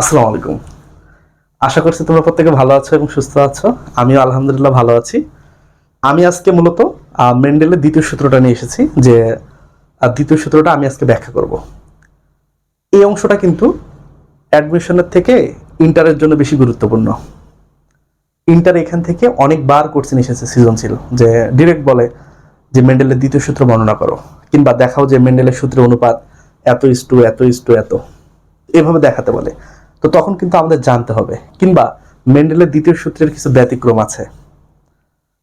আসসালামু আলাইকুম। আশা করছি তোমরা প্রত্যেকে ভালো আছো এবং সুস্থ আছো। আমিও আলহামদুলিল্লাহ ভালো আছি। আমি আজকে মূলত মেন্ডেলের দ্বিতীয় সূত্রটা নিয়ে এসেছি যে দ্বিতীয় সূত্রটা আমি আজকে ব্যাখ্যা করব। এই অংশটা কিন্তু অ্যাডমিশনের থেকে ইন্টারের জন্য বেশি গুরুত্বপূর্ণ। ইন্টার এখান থেকে অনেকবার কোর্সিন এসেছে সৃজনশীল, যে ডিরেক্ট বলে যে মেন্ডেলের দ্বিতীয় সূত্র বর্ণনা করো, কিংবা দেখাও যে মেন্ডেলের সূত্রের অনুপাত এত ইস টু এত ইস টু এত। এভাবে দেখাতে বলে। তো তখন কিন্তু আমাদের জানতে হবে। কিংবা মেন্ডেলের দ্বিতীয় সূত্রের কিছু ব্যতিক্রম আছে।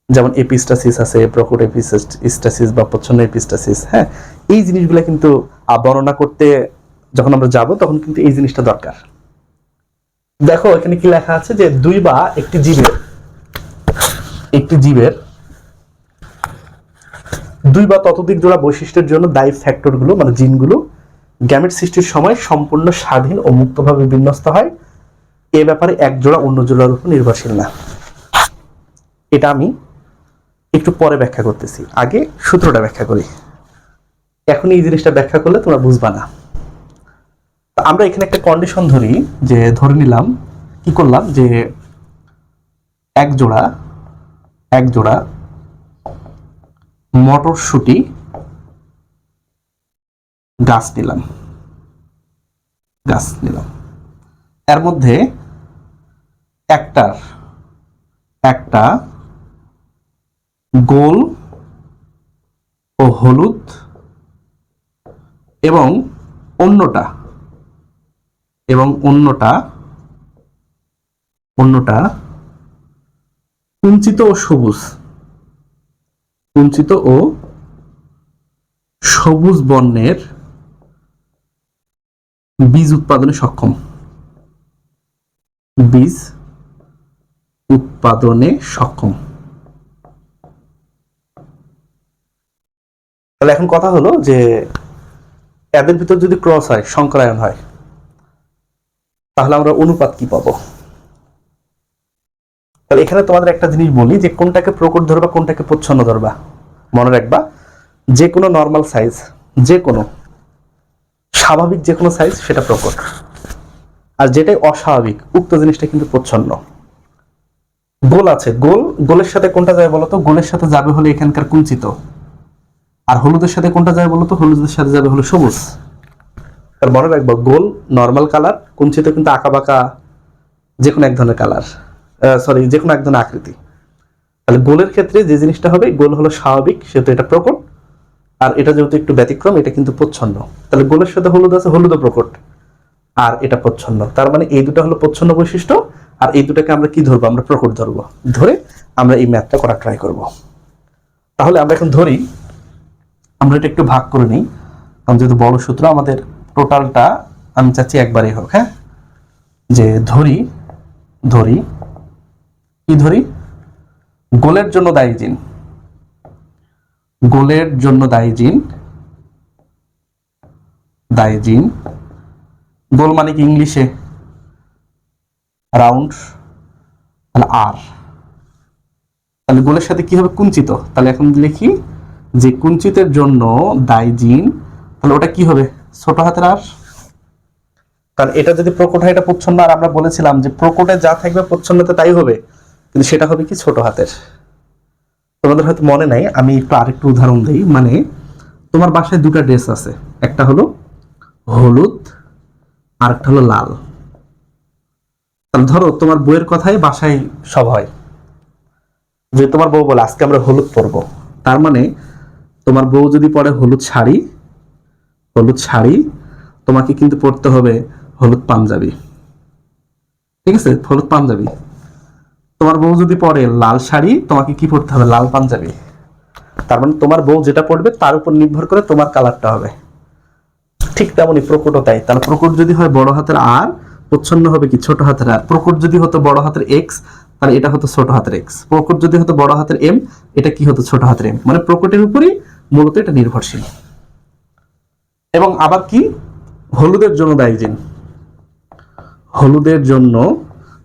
যেমন এপিস্টাসিস আছে, প্রকট এপিস্টাসিস বা প্রচ্ছন্ন এপিস্টাসিস হ্যাঁ? এই জিনিসগুলো কিন্তু বর্ণনা করতে যখন আমরা যাব, তখন কিন্তু এই জিনিসটা দরকার। দেখো, এখানে কি লেখা আছে যে দুই বা একটি জীবের একটি জীবের দুই বা ততোধিক জোড়া বৈশিষ্ট্যের জন্য দায়ী ফ্যাক্টরগুলো মানে জিনগুলো গ্যামেট সৃষ্টির সময় সম্পূর্ণ স্বাধীন ও মুক্তভাবে বিন্যস্ত হয়। এ ব্যাপারে এক জোড়া অন্য জোড়ার উপর নির্ভরশীল না। এটা আমি একটু পরে ব্যাখ্যা করতেছি। আগে সূত্রটা ব্যাখ্যা করি। এখন এই জিনিসটা ব্যাখ্যা করলে তোমরা বুঝবা না। আমরা এখানে একটা কন্ডিশন ধরি যে ধরে নিলাম, কি করলাম? যে এক জোড়া এক জোড়া মটরশুটি গাছ নিলাম। গাছ নিলাম। এর মধ্যে একটার একটা গোল ও হলুদ এবং অন্যটা এবং অন্যটা অন্যটা কুঞ্চিত ও সবুজ, কুঞ্চিত ও সবুজ বর্ণের বীজ উৎপাদনে সক্ষম। বীজ উৎপাদনে সক্ষম। তাহলে এখন কথা হলো যে, এদের ভিতর যদি ক্রস হয়, সংকরায়ন হয়, তাহলে আমরা অনুপাত কি পাবো? তাহলে এখানে তোমাদের একটা জিনিস বলি যে, কোনটাকে প্রকট ধরবা, কোনটাকে প্রচ্ছন্ন ধরবা। মনে রাখবা, যে কোনো নর্মাল সাইজ যে কোনো স্বাভাবিক যে কোনো সাইজ সেটা প্রকট। আর যেটাই অস্বাভাবিক, উক্ত জিনিসটা কিন্তু প্রচ্ছন্ন। গোল আছে, গোল, গোলের সাথে কোনটা যায় বলতো? গোলের সাথে যাবে হলে এখানকার কুঞ্চিত। আর হলুদের সাথে কোনটা যায় বলতো? হলুদের সাথে যাবে হলো সবুজ। তার মনে রাখব, গোল নর্মাল কালার কুঞ্চিত কিন্তু আঁকা বাঁকা যে কোনো এক ধরনের কালার সরি যে কোনো এক ধরনের আকৃতি। তাহলে গোলের ক্ষেত্রে যে জিনিসটা হবে, গোল হলো স্বাভাবিক, সেহেতু এটা প্রকট। আর এটা যেহেতু একটু ব্যতিক্রম, এটা কিন্তু প্রচ্ছন্ন। তাহলে গোলের সাথে হলুদ আছে, হলুদও প্রকট। আর এটা প্রচ্ছন্ন। তার মানে এই দুটো হলো প্রচ্ছন্ন বৈশিষ্ট্য, আর এই দুটাকে আমরা কি ধরবো? আমরা প্রকট ধরবো। ধরে আমরা এই ম্যাথটা করা ট্রাই করব। তাহলে আমরা এখন ধরি, আমরা এটা একটু ভাগ করে নিই। কারণ যেহেতু বড় সূত্র, আমাদের টোটালটা আমি চাচ্ছি একবারই হোক হ্যাঁ? যে ধরি ধরি, কি ধরি? গোলের জন্য দায়ী জিন। গোলের জন্য দায়ী জিন। দায়ী জিন। গোল মানে কি ইংলিশে? রাউন্ড। তাহলে আর। তাহলে গোলের সাথে কি হবে কুঞ্চিত? তাহলে এখন লিখি, যে কুঞ্চিতের জন্য দায়ী জিন, তাহলে ওটা কি হবে? ছোট হাতের আর? কারণ এটা যদি প্রকট হয় এটা প্রচ্ছন্ন, আর আমরা বলেছিলাম যে প্রকটে যা থাকবে প্রচ্ছন্নতে তাই হবে, কিন্তু সেটা হবে কি ছোট হাতের? তোমাদের হয়তো মনে নাই, আমি একটু আরেকটু উদাহরণ দিই। মানে তোমার বাসায় দুটো ড্রেস আছে। একটা হলো হলুদ আর একটা হলো লাল। তাহলে ধরো, তোমার বইয়ের কথাই বাসায় সব হয়। যে তোমার বউ বলে, আজকে আমরা হলুদ পরবো। তার মানে তোমার বউ যদি পরে হলুদ শাড়ি হলুদ শাড়ি, তোমাকে কিন্তু পরতে হবে হলুদ পাঞ্জাবি। ঠিক আছে? হলুদ পাঞ্জাবি। তোমার বউ যদি পরে লাল শাড়ি, তোমাকে কি পরতে হবে? লাল পাঞ্জাবি। তার মানে তোমার বউ যেটা পরবে, তার উপর নির্ভর করে তোমার কালারটা হবে। ঠিক তেমনই প্রকটও তাই। তাহলে প্রকট যদি হয় বড় হাতের আর, প্রচ্ছন্ন হবে কি ছোট হাতের আর? প্রকট যদি হতো বড় হাতের এক্স তাহলে এটা হতো ছোট হাতের এক্স প্রকট যদি হতো বড় হাতের এম এটা কি হতো ছোট হাতের এম মানে প্রকটের উপরই মূলত এটা নির্ভরশীল। এবং আবার কি? হলুদের জন্য দায়ী হলুদের জন্য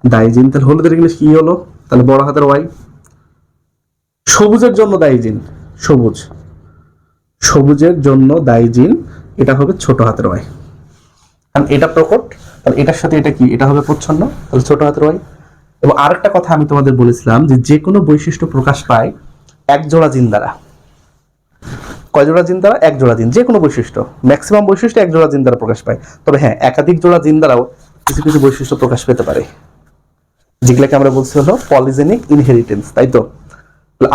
দায়ী জিন। তাহলে হলুদের ইংলিশ কি হলো? তাহলে বড় হাতের ওয়াই সবুজের জন্য দায়ী জিন। সবুজ। সবুজের জন্য দায়ী জিন, এটা হবে ছোট হাতের ওয়াই কারণ এটা প্রকট, তাহলে এটার সাথে এটা কি? এটা হবে প্রচ্ছন্ন, তাহলে ছোট হাতের ওয়াই এবং আরেকটা কথা আমি তোমাদের বলেছিলাম যে যে কোনো বৈশিষ্ট্য প্রকাশ পায় এক জোড়া জিন দ্বারা। কয় জোড়া জিন দ্বারা? এক জোড়া জিন। যে কোনো বৈশিষ্ট্য। ম্যাক্সিমাম বৈশিষ্ট্য এক জোড়া জিন দ্বারা প্রকাশ পায়। তবে হ্যাঁ একাধিক জোড়া জিন দ্বারাও কিছু কিছু বৈশিষ্ট্য প্রকাশ পেতে পারে। যেগুলোকে আমরা বলছি হলো পলিজেনিক ইনহেরিটেন্স তাই তো?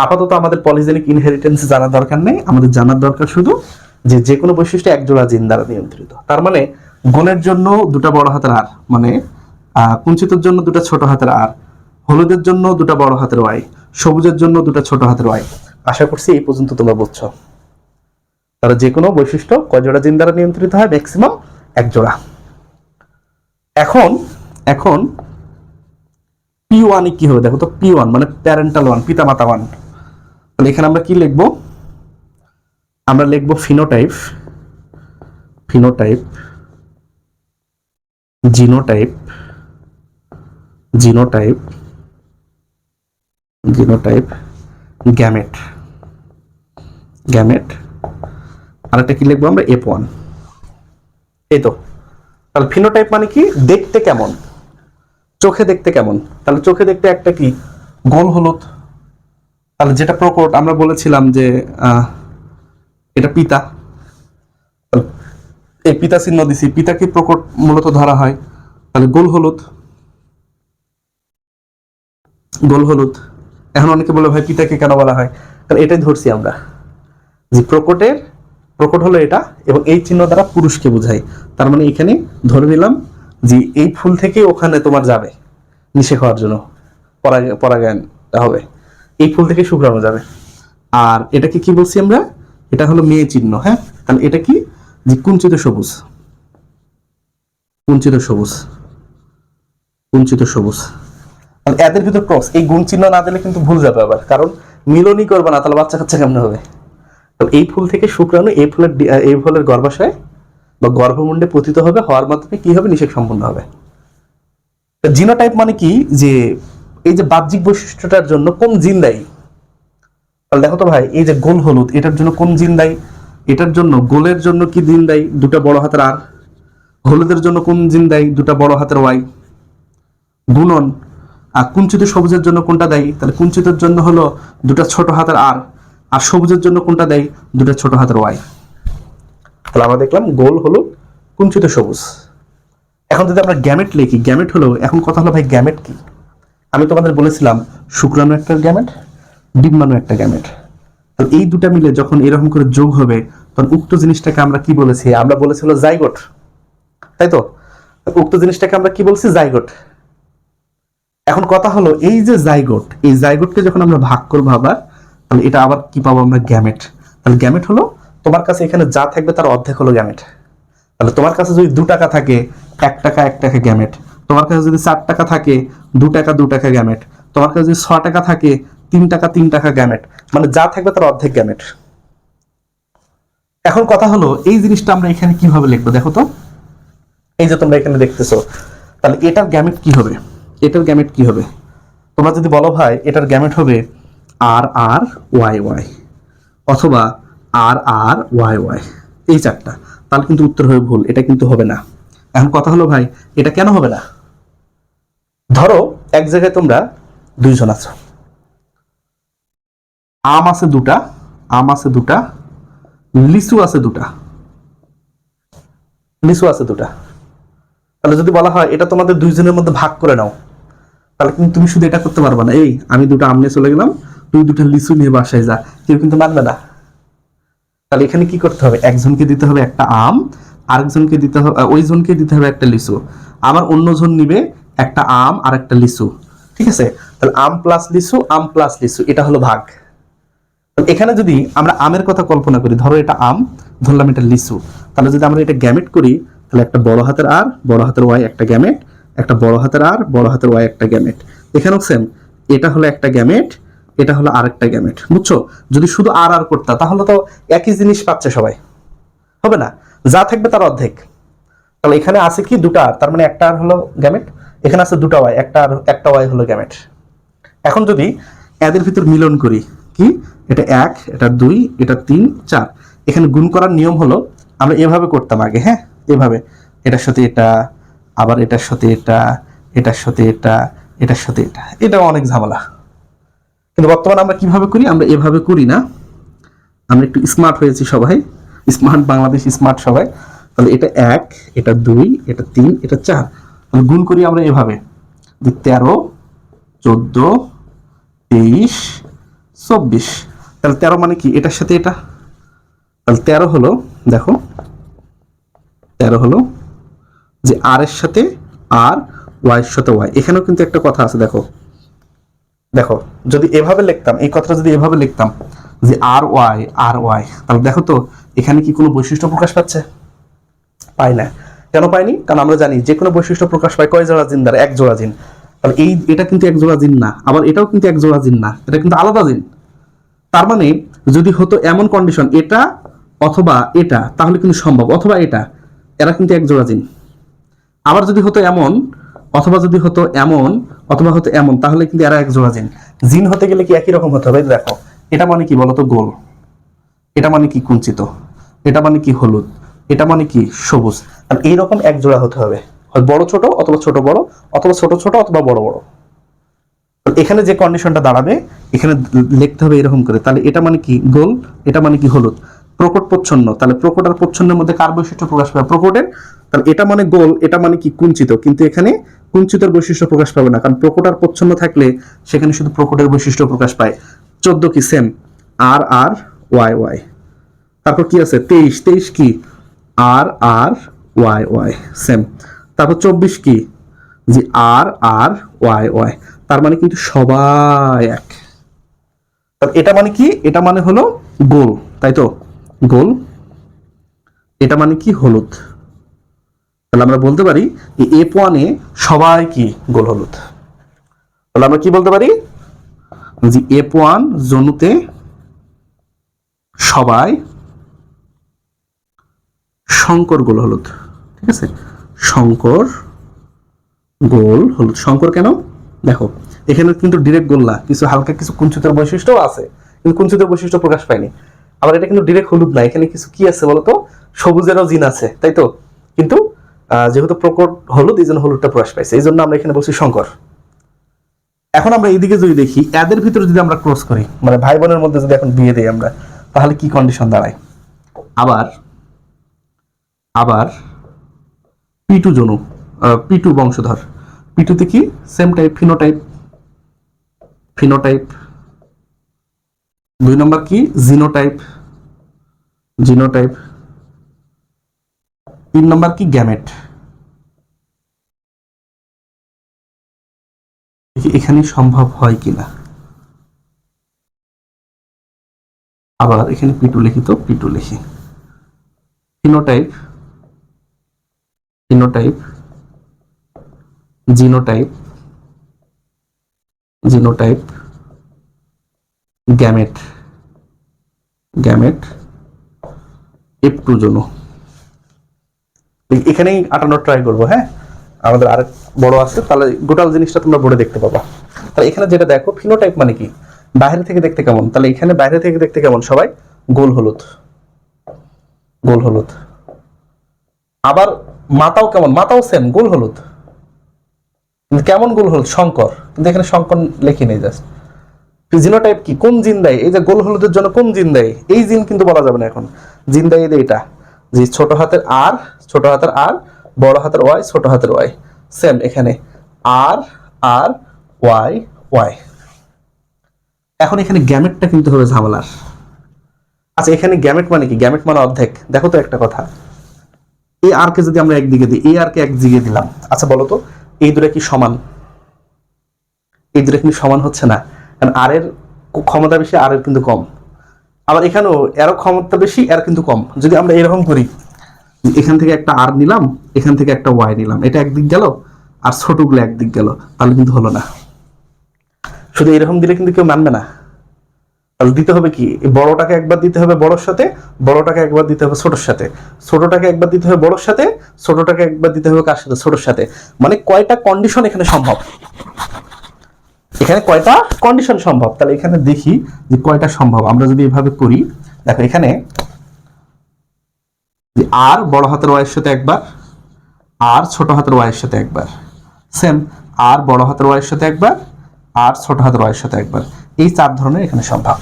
আপাতত আমাদের পলিজেনিক ইনহেরিটেন্স জানার দরকার নেই। আমাদের জানার দরকার শুধু যে যে কোনো বৈশিষ্ট্য এক জোড়া জিন দ্বারা নিয়ন্ত্রিত। তার মানে গণের জন্য দুটা বড় হাতের আর মানে কুঞ্চিতের জন্য দুটা ছোট হাতের আর হলুদের জন্য দুটা বড় হাতের ওয়াই, সবুজের জন্য দুটা ছোট হাতের ওয়াই। আশা করছি এই পর্যন্ত তোমরা বুঝছ। তাহলে যে কোনো বৈশিষ্ট্য কয় জোড়া জিন দ্বারা নিয়ন্ত্রিত হয়? ম্যাক্সিমাম এক জোড়া এখন এখন পি ওয়ানে কি হবে? দেখো তো পি ওয়ান মানে প্যারেন্টাল ওয়ান পিতা মাতা ওয়ান তাহলে এখানে আমরা কি লিখব? আমরা লিখব phenotype phenotype genotype genotype genotype gamete gamete আর একটা কি লিখব আমরা? এফ ওয়ান এই তো। তাহলে ফিনোটাইপ মানে কি? দেখতে কেমন? চোখে দেখতে কেমন? তাহলে চোখে দেখতে একটা কি? গোল হলুদ। তাহলে যেটা প্রকট, আমরা বলেছিলাম যে এটা পিতা। এই পিতা চিহ্ন দিছি। পিতাকে প্রকট মূলত ধরা হয়? তাহলে গোল হলুদ। গোল হলুদ। এখন অনেকে বলে, ভাই, পিতাকে কেন বলা হয়? তাহলে এটাই ধরছি আমরা। যে প্রকটের, প্রকট হলো এটা এবং এই চিহ্ন দ্বারা পুরুষকে বোঝায়। তার মানে এখানে ধরে নিলাম যে এই ফুল থেকে ওখানে তোমার যাবে, নিষেক হওয়ার জন্য, পরাগ- হবে। এই ফুল থেকে শুক্রাণু যাবে। আর এটাকে কি বলছি আমরা? এটা হলো মেয়ে চিহ্ন হ্যাঁ? তাহলে এটা কি? যে কুঞ্চিত সবুজ। কুঞ্চিত সবুজ। কুঞ্চিত সবুজ। এদের ভিতর ক্রস এই গুণ চিহ্ন না দিলে কিন্তু ভুল যাবে আবার। কারণ মিলনই করবে না, তাহলে বাচ্চা কাচ্চা কেমন হবে? তো এই ফুল থেকে শুক্রাণু এই ফুলের এই ফুলের গর্ভাশয় বা গর্ভমুণ্ডে পতিত হবে, হওয়ার মাধ্যমে কি হবে? নিষেক সম্পন্ন হবে। জিনোটাইপ মানে কি? যে এই যে বাহ্যিক বৈশিষ্ট্যটার জন্য কোন জিন দায়ী? তাহলে দেখো তো ভাই, এই যে গোল হলুদ, এটার জন্য কোন জিন দায়ী? এটার জন্য গোলের জন্য কি জিন দায়ী? দুটা বড় হাতের আর। হলুদের জন্য কোন জিন দায়ী? দুটা বড় হাতের ওয়াই। গুণন, আর কুঞ্চিত সবুজের জন্য কোনটা দেয়? তাহলে কুঞ্চিতের জন্য হলো দুটা ছোট হাতের আর আর সবুজের জন্য কোনটা দেয়? দুটা ছোট হাতের ওয়াই। তাহলে আমরা দেখলাম গোল হলো কুঞ্চিত সবুজ। এখন যদি আমরা গ্যামেট লিখি গ্যামেট হলো, এখন কথা হলো ভাই গ্যামেট কি? আমি তোমাদের বলেছিলাম শুক্রাণু একটা গ্যামেট ডিম্বাণু একটা গ্যামেট তাহলে এই দুটা মিলে যখন এরকম করে যোগ হবে, তখন উক্ত জিনিসটাকে আমরা কি বলেছি? আমরা বলেছিল জাইগোট তাই তো? উক্ত জিনিসটাকে আমরা কি বলছি? জাইগোট এখন কথা হলো এই যে জাইগোট এই জাইগোটকে যখন আমরা ভাগ করব আবার, তাহলে এটা আবার কি পাবো আমরা গ্যামেট তাহলে গ্যামেট হলো তোমার কাছে এখানে যা থাকবে তার অর্ধেক হলো গ্যামেট। তাহলে তোমার কাছে যদি দু টাকা থাকে, এক টাকা এক টাকা গ্যামেট। তোমার কাছে যদি চার টাকা থাকে, দু টাকা দু টাকা গ্যামেট। তোমার কাছে যদি ছ টাকা থাকে, তিন টাকা তিন টাকা গ্যামেট। মানে যা থাকবে তার অর্ধেক গ্যামেট। এখন কথা হলো, এই জিনিসটা আমরা এখানে কীভাবে লিখব? দেখো তো। এই যে তোমরা এখানে দেখতেছো। তাহলে এটার গ্যামেট কি হবে? এটার গ্যামেট কি হবে? তোমরা যদি বলো ভাই, এটার গ্যামেট হবে আর আর ওয়াই ওয়াই। অথবা আর আর, ওয়াই ওয়াই। এই চারটা। তাহলে কিন্তু উত্তর হবে ভুল। এটা কিন্তু হবে না। এখন কথা হলো ভাই, এটা কেন হবে না? ধরো, এক জায়গায় তোমরা দুইজন আছো। আম আছে দুটা, আম আছে দুটা, লিচু আছে দুটা। লিচু আছে দুটা। তাহলে যদি বলা হয়, এটা তোমাদের দুইজনের মধ্যে ভাগ করে নাও, তাহলে কিন্তু তুমি শুধু এটা করতে পারবে না। এই, আমি দুটো আম নিয়ে চলে গেলাম, তুই দুটো লিচু নিয়ে বাসায় যা। কেউ কিন্তু মানবে না। তাহলে এখানে কি করতে হবে? একজনকে দিতে হবে একটা আম, আরেকজনকে দিতে হবে ওই জনকে দিতে হবে একটা লিচু। আবার অন্যজন নিবে একটা আম আর একটা লিচু। ঠিক আছে? তাহলে আম প্লাস লিচু, আম প্লাস লিচু, এটা হলো ভাগ। এখানে যদি আমরা আমের কথা কল্পনা করি, ধরো এটা আম, ধরলাম এটা লিচু। তাহলে যদি আমরা এটা গ্যামেট করি, তাহলে একটা বড় হাতের আর, বড় হাতের ওয়াই একটা গ্যামেট একটা বড় হাতের আর, বড় হাতের ওয়াই একটা গ্যামেট এখানেও সেম এটা হলো একটা গ্যামেট এটা হলো আরেকটা গ্যামেট বুঝছ? যদি শুধু আর আর করতা, তাহলে তো একই জিনিস পাচ্ছে সবাই। হবে না? যা থাকবে তার অর্ধেক। তাহলে এখানে আছে কি দুটা আর? তার মানে একটা আর হলো গ্যামেট এখানে আছে দুটা ওয়াই একটা আর একটা ওয়াই হলো গ্যামেট এখন যদি এদের ভিতর মিলন করি, কি? এটা এক, এটা দুই, এটা তিন, চার। এখানে গুণ করার নিয়ম হলো, আমরা এভাবে করতাম আগে হ্যাঁ? এভাবে। এটার সাথে এটা, আবার এটার সাথে এটা, এটার সাথে এটা, এটার সাথে এটা। এটা অনেক ঝামেলা। কিন্তু বর্তমানে আমরা কীভাবে করি? আমরা এভাবে করি না। আমরা একটু স্মার্ট হয়েছি সবাই। স্মার্ট বাংলাদেশ স্মার্ট সবাই। তাহলে এটা এক, এটা দুই, এটা তিন, এটা চার। তাহলে গুণ করি আমরা এভাবে। যে তেরো, চোদ্দ, তেইশ, চব্বিশ। তাহলে তেরো মানে কি? এটার সাথে এটা। তাহলে তেরো হলো, দেখো, তেরো হলো যে আর এর সাথে আর ওয়াই এর সাথে ওয়াই এখানেও কিন্তু একটা কথা আছে, দেখো। দেখো, যদি এভাবে লিখতাম, এই কথাটা যদি এভাবে লিখতাম যে আর ওয়াই আর ওয়াই তাহলে দেখো তো, এখানে কি কোনো বৈশিষ্ট্য প্রকাশ পাচ্ছে? পাই না। কেন পাইনি? কারণ আমরা জানি যে কোনো বৈশিষ্ট্য প্রকাশ পায় কয় জোড়া জিন দ্বারা? এক জোড়া জিন। তাহলে এই, এটা কিন্তু এক জোড়া জিন না। আবার এটাও কিন্তু এক জোড়া জিন না। এটা কিন্তু আলাদা জিন। তার মানে যদি হতো এমন কন্ডিশন এটা অথবা এটা, তাহলে কিন্তু সম্ভব। অথবা এটা, এরা কিন্তু এক জোড়া জিন। আবার যদি হতো এমন, অথবা যদি হতো এমন অথবা হতো এমন, তাহলে কিন্তু এরা এক জোড়া জিন। জিন হতে গেলে কি একই রকম হতে হবে? দেখো, এটা মানে কি বলতো গোল? এটা মানে কি কুঞ্চিত? এটা মানে কি হলুদ? এটা মানে কি সবুজ? আর এইরকম এক জোড়া হতে হবে। হয় বড় ছোট অথবা ছোট বড়, অথবা ছোট ছোট অথবা বড় বড়। এখানে যে কন্ডিশনটা দাঁড়াবে, এখানে লিখতে হবে এরকম করে। তাহলে এটা মানে কি গোল? এটা মানে কি হলুদ? প্রকট প্রচ্ছন্ন। তাহলে প্রকট আর প্রচ্ছন্নের মধ্যে কার বৈশিষ্ট্য প্রকাশ পাবে প্রকটের তাহলে এটা মানে গোল, এটা মানে কি কুঞ্চিত। কিন্তু এখানে কুঞ্চিতের বৈশিষ্ট্য প্রকাশ পাবে না। কারণ প্রকট আর প্রচ্ছন্ন থাকলে সেখানে শুধু প্রকটের বৈশিষ্ট্য প্রকাশ পায়। চোদ্দ কি same R R Y Y তারপর কি আছে? তেইশ। তেইশ কি? R R Y Y same তারপর চব্বিশ কি? যে আর আর ওয়াই ওয়াই তার মানে কিন্তু সবাই এক। এটা মানে কি? এটা মানে হলো গোল, তাই তো? গোল। এটা মানে কি? হলুদ। তাহলে আমরা বলতে পারি এই এফ ওয়ানে সবাই কি গোল হলুদ? তাহলে আমরা কি বলতে পারি? যে এফ ওয়ান জনুতে সবাই শঙ্কর গোল হলুদ, ঠিক আছে? শঙ্কর গোল হলুদ। শঙ্কর কেন? দেখো, এখানে কিন্তু ডিরেক্ট গোল না, কিছু হালকা কিছু কুঞ্চিতের বৈশিষ্ট্যও আছে, কিন্তু কুঞ্চিতের বৈশিষ্ট্য প্রকাশ পায়নি। আবার এটা কিন্তু ডিরেক্ট হলুদ না, এখানে কিছু কি আছে বলতো? সবুজেরও জিন আছে, তাই তো? কিন্তু যেহেতু প্রকট হলুদ, এই জন্য হলুদটা প্রকাশ পাইছে। এই জন্য আমরা এখানে বলছি শঙ্কর। এখন আমরা এইদিকে যদি দেখি, এদের ভিতরে যদি আমরা ক্রস করি মানে ভাই বোনের মধ্যে যদি এখন বিয়ে দিই আমরা, তাহলে কি কন্ডিশন দাঁড়ায়? আবার আবার পিটু জনু পিটু বংশধর। পিটুতে কি? সেম টাইপ ফিনোটাইপ ফিনোটাইপ দুই নম্বর কি? জিনোটাইপ জিনোটাইপ তিন নম্বর কি? গ্যামেট। এখানে সম্ভব হয় কিনা আবার এখানে পিটু লিখি তো, পিটু লিখি। Phenotype phenotype, genotype genotype, gamete gamete F two জনো এখানেই আটানোর ট্রাই করব হ্যাঁ? আমাদের আরেক বড় আছে, তাহলে গোটাল জিনিসটা তোমরা বোর্ডে দেখতে পাবা। তাহলে এখানে যেটা দেখো ফিনোটাইপ মানে কি? বাইরে থেকে দেখতে কেমন? তাহলে এখানে বাইরে থেকে দেখতে কেমন সবাই? গোল হলুদ। গোল হলুদ। আবার মাতাও কেমন? মাতাও সেম গোল হলুদ। কেমন গোল হলুদ? শঙ্কর। কিন্তু এখানে শঙ্কর লেখি নেই জাস্ট জিনোটাইপ কি? কোন জিন দেয়? এই যে গোল হলুদের জন্য কোন জিন দেয়? এই জিন কিন্তু বলা যাবে না এখন। জিন দেয় এটা। যে ছোট হাতের আর, ছোট হাতের আর, বড় হাতের ওয়াই, ছোট হাতের ওয়াই। সেম এখানে। R R, Y Y. এখন এখানে গ্যামেটটা কিন্তু হবে ঝামেলার। আচ্ছা এখানে গ্যামেট মানে কি? গ্যামেট মানে অর্ধেক। দেখো তো একটা কথা। এই আর কে যদি আমরা একদিকে দিই এই আর কে একদিকে দিলাম। আচ্ছা বলো তো, এই দুটো কি সমান? এই দুটো কিন্তু সমান হচ্ছে না? কারণ আর এর ক্ষমতা বেশি, আর এর কিন্তু কম। আবার এখানেও এরও ক্ষমতা বেশি, এর কিন্তু কম। যদি আমরা এরকম করি, এখান থেকে একটা আর নিলাম, এখান থেকে একটা ওয়াই নিলাম, এটা একদিক গেল, আর ছোটগুলো একদিক গেল, তাহলে কিন্তু হলো না। শুধু এরকম দিলে কিন্তু কেউ মানবে না। তাহলে দিতে হবে কি? বড়টাকে একবার দিতে হবে বড়র সাথে, বড়টাকে একবার দিতে হবে ছোটর সাথে। ছোটটাকে একবার দিতে হবে বড়র সাথে, ছোটটাকে একবার দিতে হবে কার সাথে? ছোটর সাথে। মানে কয়টা কন্ডিশন এখানে সম্ভব? এখানে কয়টা কন্ডিশন সম্ভব? তাহলে এখানে দেখি যে কয়টা সম্ভব। আমরা যদি এভাবে করি, দেখো এখানে আর বড় হাতের ওয়াইয়ের সাথে একবার আর ছোট হাতের ওয়াইয়ের সাথে একবার। সেম আর বড় হাতের ওয়াইয়ের সাথে একবার আর ছোট হাতের ওয়াইয়ের সাথে একবার। এই চার ধরনের এখানে সম্ভব।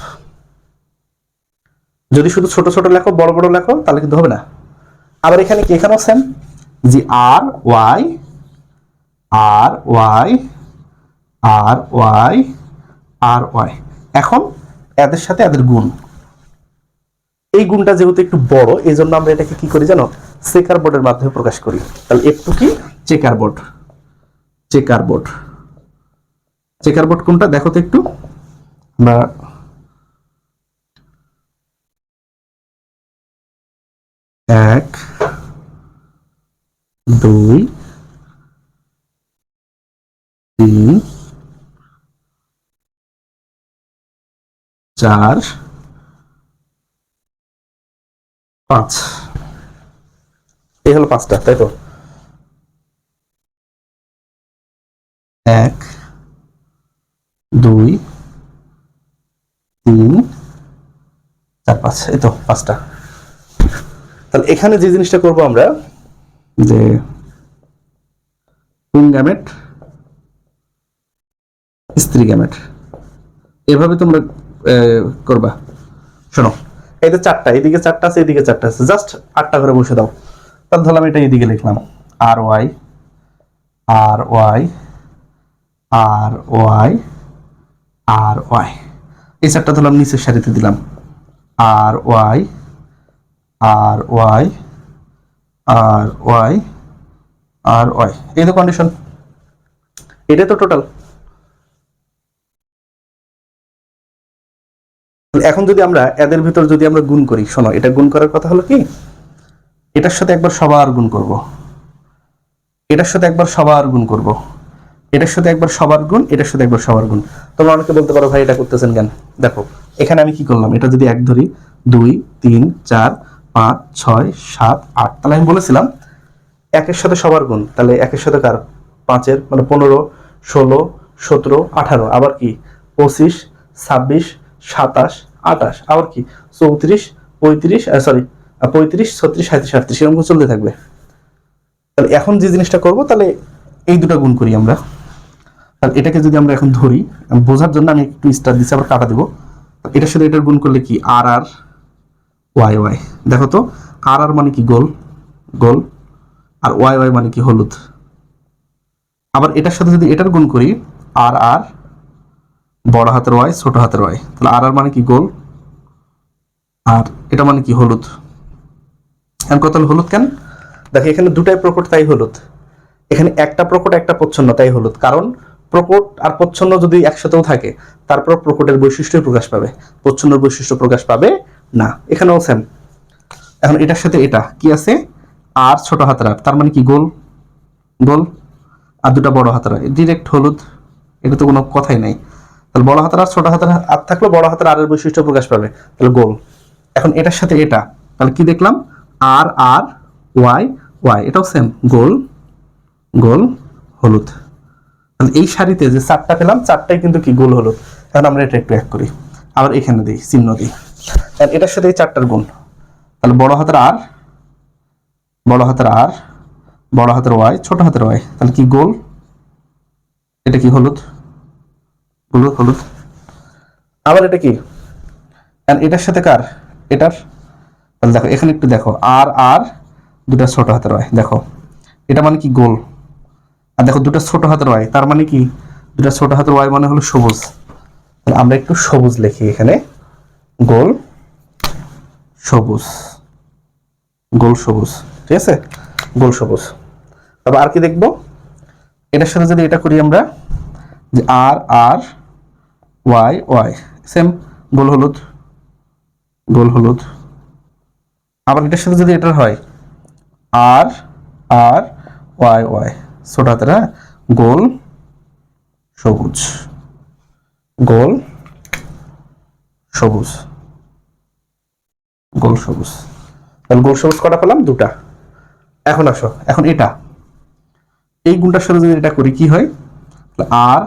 যদি শুধু ছোট ছোট লেখো, বড় বড় লেখো, তাহলে কিন্তু হবে না। আবার এখানে কি এখানেও same G R Y R Y R Y R Y. এখন এদের সাথে এদের গুণ। এই গুণটা যেহেতু একটু বড় এই জন্য আমরা এটাকে কি করি জানো? চেকার বোর্ডের মাধ্যমে প্রকাশ করি। তাহলে একটু কি? Checker board. Checker board. Checker board কোনটা? দেখো তো একটু। আমরা এক, দুই, তিন চার, পাঁচ। এই হলো পাঁচটা, তাই তো? এক, দুই, তিন, চার, পাঁচ, এই তো পাঁচটা। তাহলে এখানে যে জিনিসটা করব আমরা, যে পুং গ্যামেট স্ত্রী গ্যামেট এভাবে তোমরা করবা। শোনো, এই যে চারটা, এদিকে চারটা আছে, এদিকে চারটা আছে। জাস্ট আটটা করে বসে দাও। তাহলে ধরলাম এটা এদিকে লিখলাম। R, Y R Y R Y R, Y. এই চারটা ধরলাম, নিচের সারিতে দিলাম। R, Y R Y R Y R, Y. এই তো কন্ডিশন এটা তো টোটাল এখন যদি আমরা এদের ভিতর যদি আমরা গুণ করি, শোনো, এটা গুণ করার কথা হলো কি? এটার সাথে একবার সবার গুণ করব। এটার সাথে একবার সবার গুণ করব। এটার সাথে একবার সবার গুণ, এটার সাথে একবার সবার গুণ। তোমরা অনেকে বলতে পারো, ভাই, এটা করতেছেন কেন? দেখো, এখানে আমি কি করলাম? এটা যদি এক ধরি, দুই, তিন, চার, পাঁচ, ছয়, সাত, আট, তাহলে আমি বলেছিলাম একের সাথে সবার গুণ। তাহলে একের সাথে কার? পাঁচের মানে পনেরো, ষোলো, সতেরো, আঠারো। আবার কি? পঁচিশ, ছাব্বিশ, সাতাশ আটাশ আবার কি? চৌত্রিশ, পঁয়ত্রিশ সরি পঁয়ত্রিশ, ছত্রিশ সাঁত্রিশ আটত্রিশ এরকম চলতে থাকবে। তাহলে এখন যে জিনিসটা করব, তাহলে এই দুটো গুণ করি আমরা। তাহলে এটাকে যদি আমরা এখন ধরি বোঝার জন্য আমি একটু স্টার দিচ্ছি, আবার কাটা দেবো। এটার সাথে এটার গুণ করলে কি? আর আর ওয়াই ওয়াই দেখো তো আর আর মানে কি? গোল গোল। আর ওয়াই ওয়াই মানে কি? হলুদ। আবার এটার সাথে যদি এটার গুণ করি আর আর বড় হাতের ওয়াই, ছোট হাতের ওয়াই। তাহলে আর আর মানে কি গোল? আর এটা মানে কি হলুদ? এখন কত হলো হলুদ কেন? দেখো, এখানে দুটাই প্রকট, তাই হলুদ। এখানে একটা প্রকট, একটা প্রচ্ছন্ন, তাই হলুদ। কারণ প্রকট আর প্রচ্ছন্ন যদি একসাথেও থাকে, তারপর প্রকটের বৈশিষ্ট্য প্রকাশ পাবে। প্রচ্ছন্নর বৈশিষ্ট্য প্রকাশ পাবে না। এখানেও সেম এখন এটার সাথে এটা কি আছে? আর ছোট হাতের আর। তার মানে কি গোল? গোল। আর দুটা বড় হাতের ডিরেক্ট হলুদ। এটা তো কোনো কথাই নাই। তাহলে বড় হাতের আর ছোট হাতের আর থাকলে বড় হাতের আরের বৈশিষ্ট্য প্রকাশ পাবে। তাহলে গোল। এখন এটার সাথে এটা। তাহলে কি দেখলাম? R R, Y Y. এটাও সেম গোল গোল, হলুদ। তাহলে এই শাড়িতে যে চারটা পেলাম, চারটাই কিন্তু কি গোল, হলুদ। এখন আমরা এটা একটু এক করি। আবার এখানে দিই, চিহ্ন দিই। আর এটার সাথে এই চারটার গুণ। তাহলে বড় হাতের আর, বড় হাতের আর, বড় হাতের ওয়াই, ছোট হাতের ওয়াই। তাহলে কি গোল? এটা কি হলুদ? হলুদ হলুদ। আবার এটা কি? এটার সাথে কার? এটার? তাহলে দেখো, এখানে একটু দেখো। আর আর দুটা ছোট হাতের ওয়াই। দেখো, এটা মানে কি গোল? আর দেখো, দুটা ছোট হাতের ওয়াই। তার মানে কি? দুটা ছোট হাতের ওয়াই মানে হলো সবুজ। আমরা একটু সবুজ লিখি এখানে। গোল, সবুজ। গোল, সবুজ। ঠিক আছে? গোল, সবুজ। তবে আর কি দেখব? এটার সাথে যদি এটা করি আমরা, যে R R Y Y same গোল হলুদ গোল হলুদ। আবার এটার সাথে যদি এটার হয় আর আর ওয়াই ওয়াই ছোট হ্যাঁ গোল সবুজ গোল সবুজ গোল সবুজ। তাহলে গোল সবুজ কটা পেলাম? দুটা। এখন আসো, এখন এটা। এই গুণটার সাথে যদি এটা করি, কি হয়? R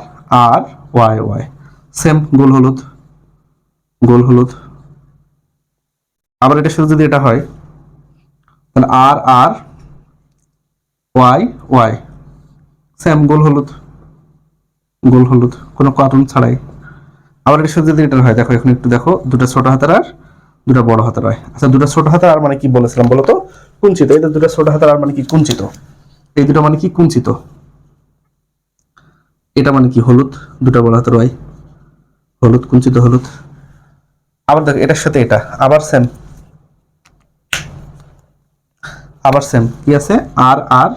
R Y Y same গোল হলুদ। গোল হলুদ। আবার এটার সাথে যদি এটা হয়, তাহলে R R Y Y same গোল হলুদ। গোল হলুদ, কোনো কার্টুন ছাড়াই। আবার এর সাথে যদি এটার হয়, দেখো, এখন একটু দেখো, দুটো ছোট হাতের আর দুটো বড় হাতের হয়। আচ্ছা দুটো ছোট হাতের আর মানে কি বলেছিলাম বলো তো কুঞ্চিত। এই দুটো ছোট হাতের আর মানে কি কুঞ্চিত? এই দুটো মানে কি কুঞ্চিত? এটা মানে কি হলুদ, দুটো বড় হাতের ওয়াই হলুদ, কুঞ্চিত হলুদ। আবার দেখো, এটার সাথে এটা, আবার সেম আবার সেম কি আছে? আর আর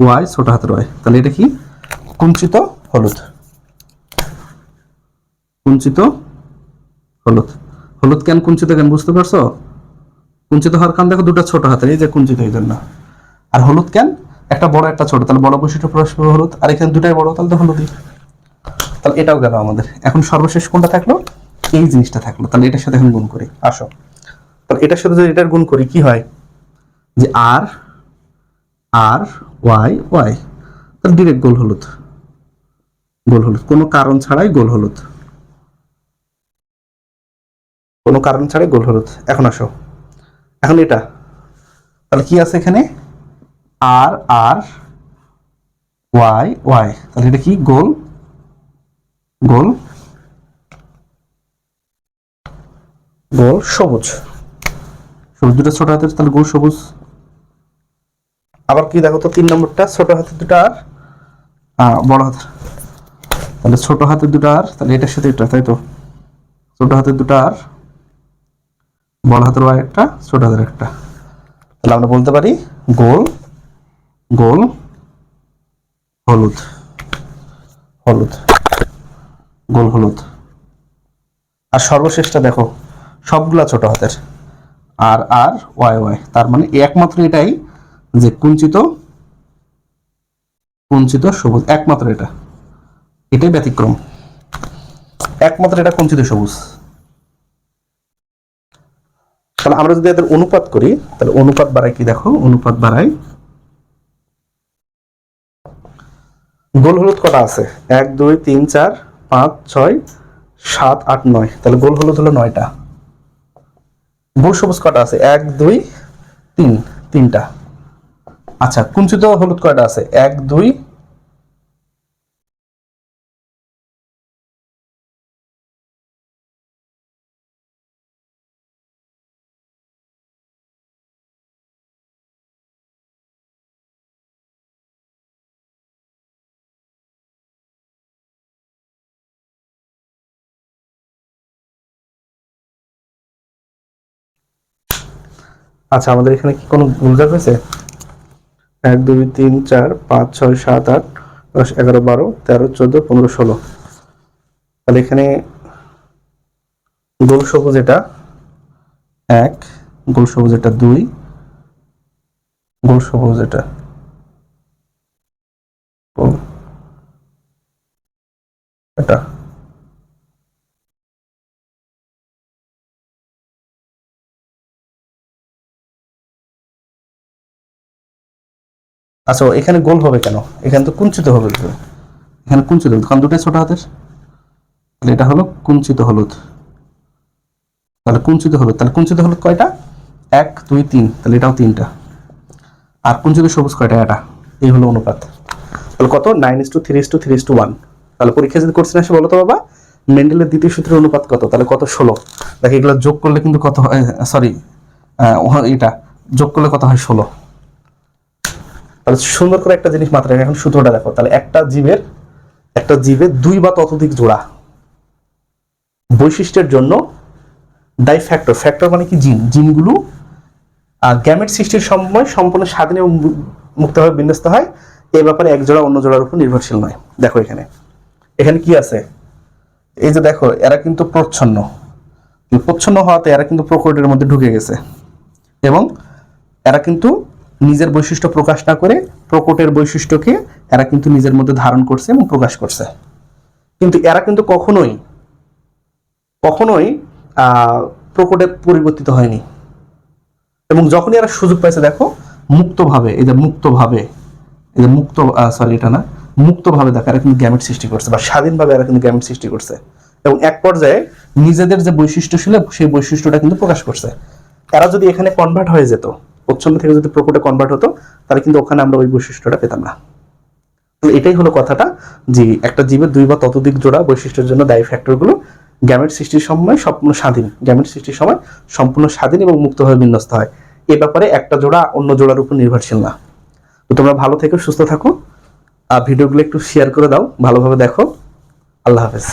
ওয়াই ছোট হাতের ওয়াই তাহলে এটা কি? কুঞ্চিত হলুদ। কুঞ্চিত হলুদ। হলুদ কেন কুঞ্চিত কেন, বুঝতে পারছ? কুঞ্চিত হওয়ার কারণ দেখো, দুটো ছোট হাতের, এই যে কুঞ্চিত এই জন্য। আর হলুদ কেন? একটা বড়, একটা ছোট। তাহলে বড় বৈশিষ্ট্য পরস্পর হলুদ। আর এখানে দুটাই বড়, তাহলে তো হলুদই। তাহলে এটাও গেল আমাদের। এখন সর্বশেষ কোনটা থাকল? এই জিনিসটা থাকল। তাহলে এটার সাথে এখন গুণ করি। আসো। তাহলে এটার সাথে যদি এটার গুণ করি, কি হয়? যে আর আর, ওয়াই ওয়াই। তাহলে ডিরেক্ট গোল হলুদ। গোল হলুদ। কোনো কারণ ছাড়াই গোল হলুদ। কোনো কারণ ছাড়াই গোল হলুদ। এখন আসো। এখন এটা। তাহলে কি আছে এখানে? R R, Y Y. তাহলে এটা কি? গোল গোল। গোল সবুজ। সবুজ দুটো ছোট হাতের তাহলে গোল সবুজ। আবার কি দেখো তো তিন নম্বরটা ছোট হাতের দুটো আর? বড় হাতের। তাহলে ছোট হাতের দুটো আর তাহলে এটার সাথে এটা তাই তো? ছোট হাতের দুটো আর বড় হাতের ওয়াই একটা ছোট হাতের একটা। তাহলে আমরা বলতে পারি গোল গোল হলুদ। হলুদ। গোল হলুদ। আর সর্বশেষটা দেখো, সবগুলা ছোট হাতের। R R, Y Y. তার মানে একমাত্র এটাই যে কুঞ্চিত কুঞ্চিত সবুজ। একমাত্র এটা। এটাই ব্যতিক্রম। একমাত্র এটা কুঞ্চিত সবুজ। তাহলে আমরা যদি এদের অনুপাত করি, তাহলে অনুপাত বাড়াই কি দেখো? অনুপাত বাড়াই গোল হলুদ কটা আছে? এক, দুই, তিন, চার পাঁচ, ছয়, সাত, আট, নয়। তাহলে গোল হলুদ হলো নয়টা। বহু সবুজ কটা আছে? এক, দুই, তিন। তিনটা। আচ্ছা কুঞ্চিত হলুদ কয়টা আছে? এক, দুই আচ্ছা আমাদের এখানে কি কোনো ভুলজাক হয়েছে? এক, দুই, তিন, চার, পাঁচ, ছয়, সাত, আট, দশ, এগারো, বারো, তেরো, চোদ্দ, পনেরো, ষোলো। তাহলে এখানে গোল সবুজ এটা এক, গোল সবুজ এটা দুই, গোল সবুজ এটা এটা। আচ্ছা এখানে গোল হবে কেন? এখানে তো কুঞ্চিত হবে এখানে কুঞ্চিত হবে, কারণ দুটাই ছোট হাতের। তাহলে এটা হলো কুঞ্চিত হলুদ। তাহলে কুঞ্চিত হলুদ, তাহলে কুঞ্চিত হলুদ কয়টা? এক, দুই, তিন, তাহলে এটাও তিনটা। আর কুঞ্চিত সবুজ কয়টা? এটা। এই হলো অনুপাত। তাহলে কত? Nine is to three is to three is to one. তাহলে পরীক্ষা যদি করছেন আসে, বলো তো বাবা, মেন্ডেলের দ্বিতীয় সূত্রের অনুপাত কত? তাহলে কত? ষোলো। দেখো, এগুলো যোগ করলে কিন্তু কত হয় সরি এটা যোগ করলে কত হয়? ষোলো। তাহলে সুন্দর করে একটা জিনিস মাত্রা এখন সূত্রটা দেখো। তাহলে একটা জীবের একটা জীবের দুই বা ততোধিক জোড়া বৈশিষ্ট্যের জন্য ডাই ফ্যাক্টর ফ্যাক্টর মানে কি? জিন। জিনগুলো গ্যামেট সৃষ্টির সময় সম্পূর্ণ স্বাধীন এবং মুক্তভাবে বিন্যস্ত হয়। এই ব্যাপারে এক জোড়া, অন্য জোড়ার উপর নির্ভরশীল নয়। দেখো এখানে। এখানে কি আছে? এই যে দেখো, এরা কিন্তু প্রচ্ছন্ন। প্রচ্ছন্ন হওয়াতে এরা কিন্তু প্রকৃতির মধ্যে ঢুকে গেছে। এবং এরা কিন্তু নিজের বৈশিষ্ট্য প্রকাশ না করে প্রকটের বৈশিষ্ট্যকে এরা কিন্তু নিজের মধ্যে ধারণ করছে এবং প্রকাশ করছে। কিন্তু এরা কিন্তু কখনোই কখনোই প্রকটে পরিবর্তিত হয়নি। এবং যখনই এরা সুযোগ পাইছে, দেখো, মুক্তভাবে, এই যে মুক্তভাবে, এই যে মুক্ত সরি এটা না, মুক্তভাবে দেখো, এরা কিন্তু গ্যামেট সৃষ্টি করছে বা স্বাধীনভাবে এরা কিন্তু গ্যামেট সৃষ্টি করছে। এবং এক পর্যায়ে নিজেদের যে বৈশিষ্ট্য ছিল, সেই বৈশিষ্ট্যটা কিন্তু প্রকাশ করছে। এরা যদি এখানে কনভার্ট হয়ে যেত প্রচ্ছন্ন থেকে যদি প্রকটে কনভার্ট হতো, তাহলে কিন্তু ওখানে আমরা ওই বৈশিষ্ট্যটা পেতাম না। তো এটাই হলো কথাটা যে একটা জীবের দুই বা ততোধিক জোড়া বৈশিষ্ট্যের জন্য দায়ী ফ্যাক্টরগুলো গ্যামেট সৃষ্টির সময় সম্পূর্ণ স্বাধীন। গ্যামেট সৃষ্টির সময় সম্পূর্ণ স্বাধীন এবং মুক্তভাবে বিন্যস্ত হয়। এ ব্যাপারে একটা জোড়া অন্য জোড়ার উপর নির্ভরশীল না। তো তোমরা ভালো থেকো, সুস্থ থাকো। আর ভিডিওগুলো একটু শেয়ার করে দাও, ভালোভাবে দেখো। আল্লাহ হাফেজ।